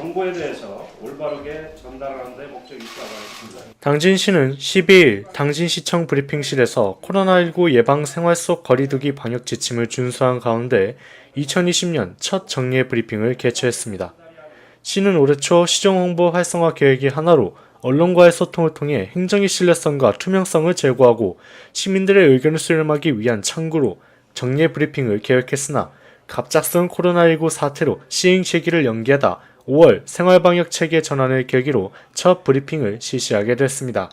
정보에 대해서 올바르게 전달하는 데 목적이 있다고 하겠습니다. 당진 시는 12일 당진시청 브리핑실에서 코로나19 예방 생활 속 거리두기 방역 지침을 준수한 가운데 2020년 첫 정례 브리핑을 개최했습니다. 시는 올해 초 시정 홍보 활성화 계획의 하나로 언론과의 소통을 통해 행정의 신뢰성과 투명성을 제고하고 시민들의 의견을 수렴하기 위한 창구로 정례 브리핑을 계획했으나 갑작스런 코로나19 사태로 시행 시기를 연기하다 5월 생활방역 체계 전환을 계기로 첫 브리핑을 실시하게 됐습니다.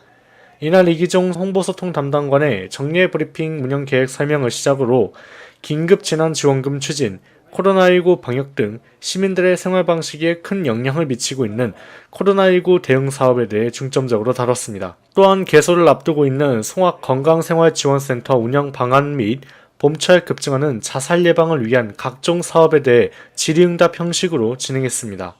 이날 이기종 홍보소통 담당관의 정례 브리핑 운영 계획 설명을 시작으로 긴급 재난 지원금 추진, 코로나19 방역 등 시민들의 생활 방식에 큰 영향을 미치고 있는 코로나19 대응 사업에 대해 중점적으로 다뤘습니다. 또한 개소를 앞두고 있는 송악 건강생활지원센터 운영 방안 및 봄철 급증하는 자살 예방을 위한 각종 사업에 대해 질의응답 형식으로 진행했습니다.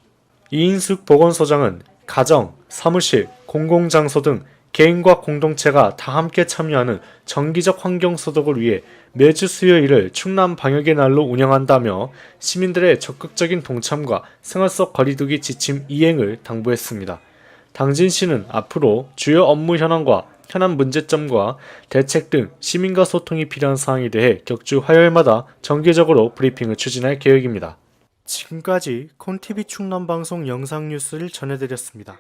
이인숙 보건소장은 가정, 사무실, 공공장소 등 개인과 공동체가 다 함께 참여하는 정기적 환경 소독을 위해 매주 수요일을 충남 방역의 날로 운영한다며 시민들의 적극적인 동참과 생활 속 거리두기 지침 이행을 당부했습니다. 당진시는 앞으로 주요 업무 현황과 현안 문제점과 대책 등 시민과 소통이 필요한 사항에 대해 격주 화요일마다 정기적으로 브리핑을 추진할 계획입니다. 지금까지 콘티비 충남 방송 영상 뉴스를 전해드렸습니다.